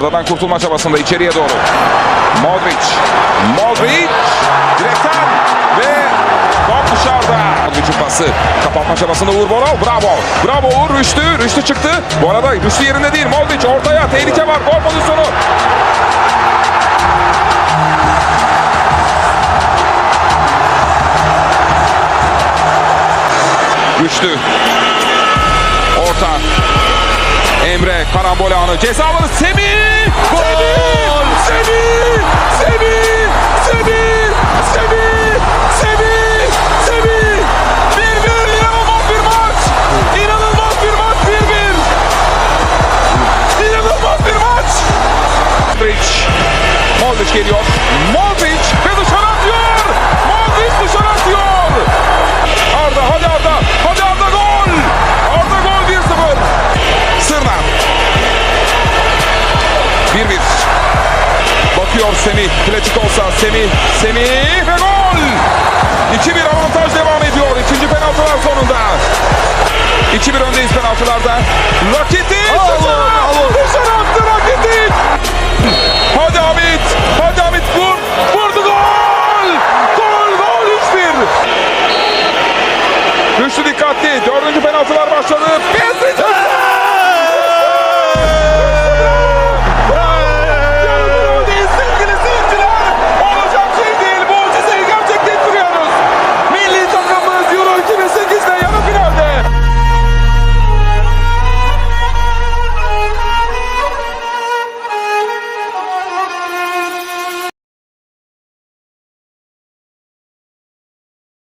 Arda'dan kurtulma çabasında içeriye doğru. Modric. Modric. Direkten ve top dışarıda. Modric'in pası. Kapatma çabasında Uğur Borov. Bravo. Bravo Uğur. Rüştü. Rüştü çıktı. Bu arada Rüştü yerinde değil. Modric ortaya. Tehlike var. Gol pozisyonu. Rüştü. Orta. Emre karambol anı. Ceza alanı Semih. Semih. Semih. Semih. Semih. Semih. Semih. Semih. Bir bir inanılmaz bir maç. İnanılmaz bir maç. Bir bir. İnanılmaz bir maç. Modric. Modric geliyor. Modric ve dışarı 1-1. Bakıyor Semih. Kireçik olsa Semih. Semih ve gol! 2-1 avantaj devam ediyor. İkinci penaltılar sonunda. 2-1 öndeyiz penaltılarda. Rakitic! Dışarı! Dışarı attı Rakitic! Hadi Hamit! Hadi Hamit vur! Vurdu gol! Gol gol 3-1! Güçlü dikkatli. Dördüncü penaltılar başladı. Pesic!